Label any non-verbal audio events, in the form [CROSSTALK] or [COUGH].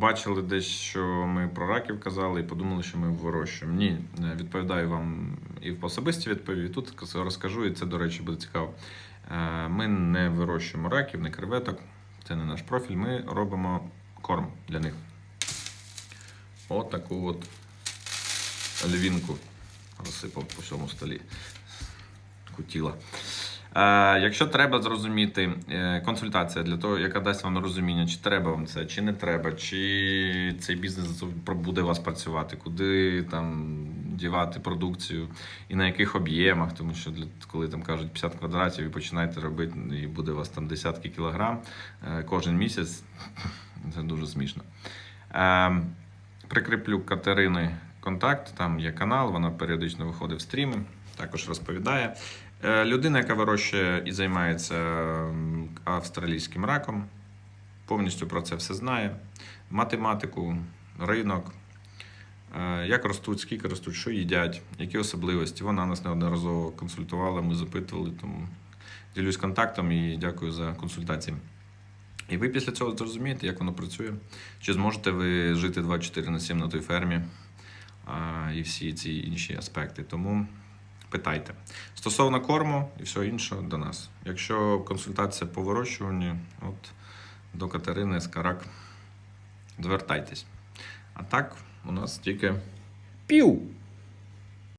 побачили десь, що ми про раків казали, і подумали, що ми вирощуємо. Ні, е, відповідаю вам і в особисті відповіді. Тут розкажу, і це, до речі, буде цікаво. Е, Ми не вирощуємо раків, не креветок. Це не наш профіль. Ми робимо корм для них. От таку от львінку розсипав по всьому столі. Кутіла. Е, якщо треба зрозуміти е, консультація для того, яка дасть вам розуміння, чи треба вам це, чи не треба, чи цей бізнес буде у вас працювати, куди там дівати продукцію і на яких об'ємах, тому що для, коли там кажуть 50 квадратів і починаєте робити, і буде у вас там десятки кілограм е, кожен місяць, [LAUGHS] це дуже смішно. Е, прикріплю Катерини контакт, там є канал, вона періодично виходить в стріми, також розповідає. Е, Людина, яка вирощує і займається австралійським раком, повністю про це все знає. Математику, ринок, е, як ростуть, скільки ростуть, що їдять, які особливості. Вона нас неодноразово консультувала, ми запитували, тому ділюсь контактом і дякую за консультації. І ви після цього зрозумієте, як воно працює. Чи зможете ви жити 24 на 7 на той фермі і всі ці інші аспекти. Тому питайте. Стосовно корму і всього іншого до нас. Якщо консультація по вирощуванню, от до Катерини Скарак, звертайтесь. А так, у нас тільки пів.